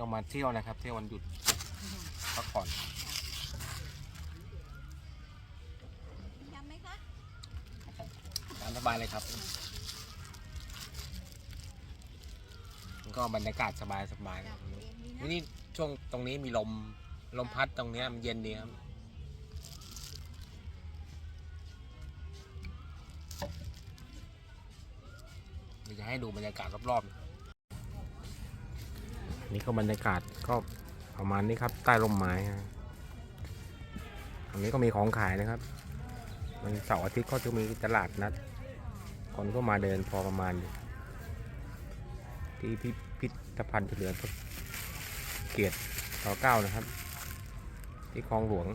ออกมาเที่ยวนะครับ เที่ยววันหยุดพักผ่อนยำไหมคะตามสบายเลยครับมันก็บรรยากาศสบายสบายๆจ้ะนะครับเย็นดีนะนี่ช่วงตรงนี้มีลมลมพัดตรงเนี้ยมันเย็นดีครับเดี๋ยวจะให้ดูบรรยากาศรอบๆอั นนี่ก็บรรยากาศก็ประมาณนี้ครับ ใต้ร่มไม้ฮะอันนี้ก็มีของขายนะครับวันเสาร์อาทิตย์ก็จะมีตลาดนัด คนก็มาเดินพอประมาณอยู่ที่พิพิธภัณฑ์เฉลิมพระเกียรติรอเก้านะครับ ที่คลองหลวง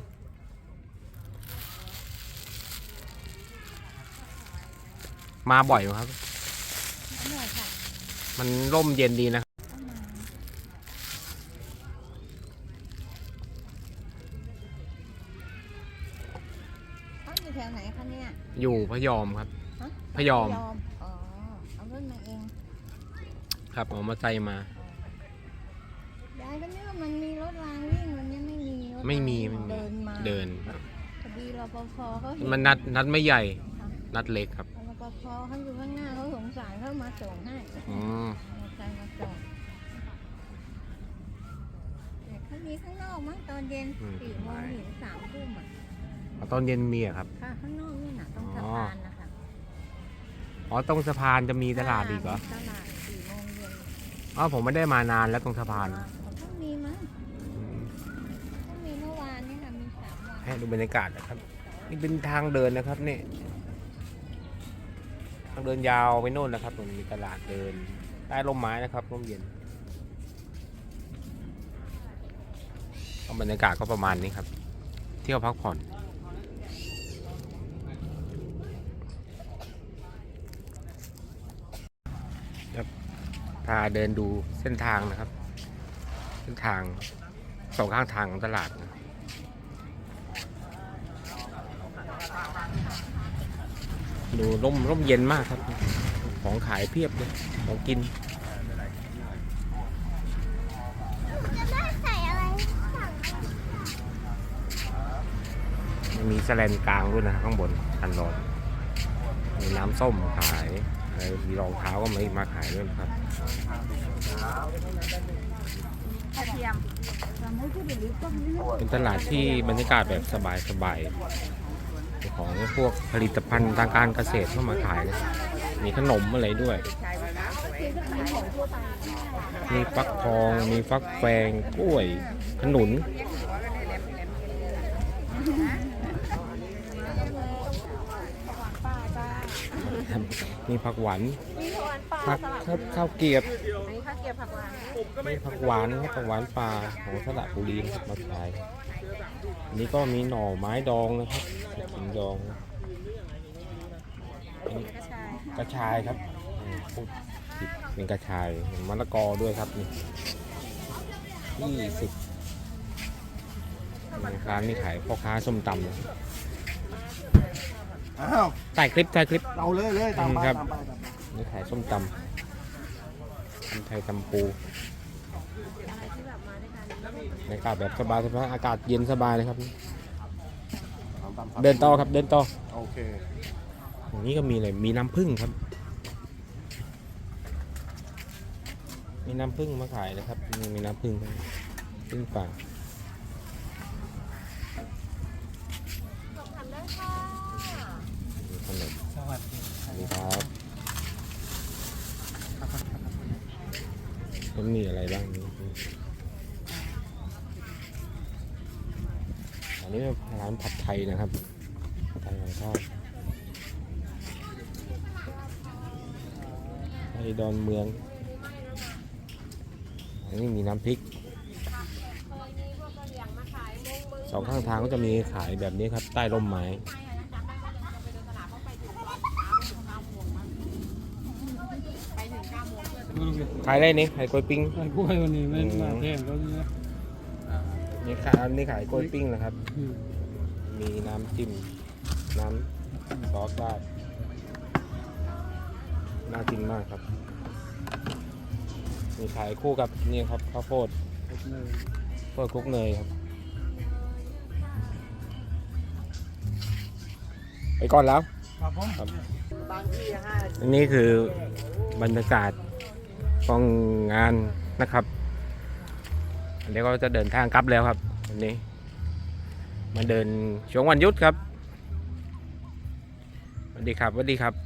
มาบ่อยไหมครับอร่อยค่ะมันร่มเย็นดีนะครับ คะเนี่ย อยู่พะยอมครับ ฮะ พะยอม อ๋อ เอารถมาเองครับเอามาใส่มา ยายก็นึกว่ามันมีรถรางวิ่งวันนี้ไม่มีรถรางไม่มีวิ่งไม่มี เดินมาเดินพอดีรปภเขาเห็นมันนัดนัดไม่ใหญ่นัดเล็กครับรปภเขาอยู่ข้างหน้าเขาสงสารเขามาส่งให้อืมมอเตอร์ไซค์มาส่งแต่เขามีข้างนอกมั้งตอนเย็นสี่โมงถึงสามทุ่มอะเอา ตอนเย็นมีอะครับ ค่ะข้างนอกนี่น่ะตรงสะอ๋อพานนะคะอ๋อตรงสะพานจะมีตลาดอีกเหรอ ตลาดสี่โมงเย็นอ๋อผมไม่ได้มานานแล้วตรงสะพานอ๋อเพิ่งมีมั้งอืมเพิ่งมีเมื่อวานนี่ค่ะมีสามวันให้ดูบรรยากาศนะครับ นี่เป็นทางเดินนะครับนี่ทางเดินยาวไปโน่นนะครับ ตรงมีตลาดเดินใต้ร่มไม้นะครับร่มเย็นก็บรรยากาศก็ประมาณนี้ครับ เที่ยวพักผ่อนครับ พาเดินดูเส้นทางนะครับ เส้นทางสองข้างทางของตลาดนะดูร่มร่มเย็นมากครับ ของขายเพียบเลยของกินมีแสแลนกลางด้วยนะข้างบนคันรถมีน้ำส้มขาย มีรองเท้าก็มามาขายด้วยนะครับเทียมเป็นตลาดที่บรรยากาศแบบสบายๆของพวกผลิตภัณฑ์ทางการเกษตรเข้ามาขายนะมีขนมอะไรด้วย มีฟักทอง มีฟักแฟงกล้วย ขนุน มีผักหวานมีหวานปลาผักสลัดข้าวข้าวเกรียบอันนี้ข้าวเกรียบผักหวานมีผักหวานครับผักหวานปลาของสระบุรีนะครับมาขายอันนี้ก็มีหน่อไม้ดองนะครับขิงดองอันนี้กระชายกระชายครับอืมพูดผิดเป็นกระชายมะละกอด้วยครับนี่ยี่สิบร้านนี้ขายพ่อค้าส้มตำนะ อ้าวถ่ายคลิปถ่ายคลิปเอาเลยเลยตามไปครับ ตามไปตามไปนี่ขายส้มตำตำไทยตำปูบรรยากาศแบบสบายสบายอากาศเย็นสบายเลยครับ ตามตามเดินต่อครับ เดินต่อโอเคอย่างนี้ก็มีอะไรมีน้ำผึ้งครับ มีน้ำผึ้งมาขายนะครับนี่มีน้ำผึ้งผึ้งป่ามีขนม สวัสดี สวัสดีครับ มีอะไรบ้างนี่อันนี้เป็นร้านผัดไทยนะครับผัดไทยของทอดไทยดอนเมือง อันนี้มีน้ำพริก สองข้างทางก็จะมีขายแบบนี้ครับ ใต้ร่มไม้ ขายได้นี่ขายกล้วยปิ้งไอ้กล้วยวันนี้ไม่มาแทนเขาเนี่ยนี่ขายอันนี้ขายกล้วยปิ้งนะครับอืมมีน้ำจิ้มน้ำซอสราดน่ากินมากครับ มีขายคู่กับนี่ครับข้าวโพดกเลยพวกคลุกเนยครับ ไปก่อนแล้วครับผมบางที่ห้าอันนี้คือบรรยากาศ ของงานนะครับอันนี้ก็จะเดินทางกลับแล้วครับวันนี้ มาเดินช่วงวันยุดครับสวัสดีครับสวัสดีครับ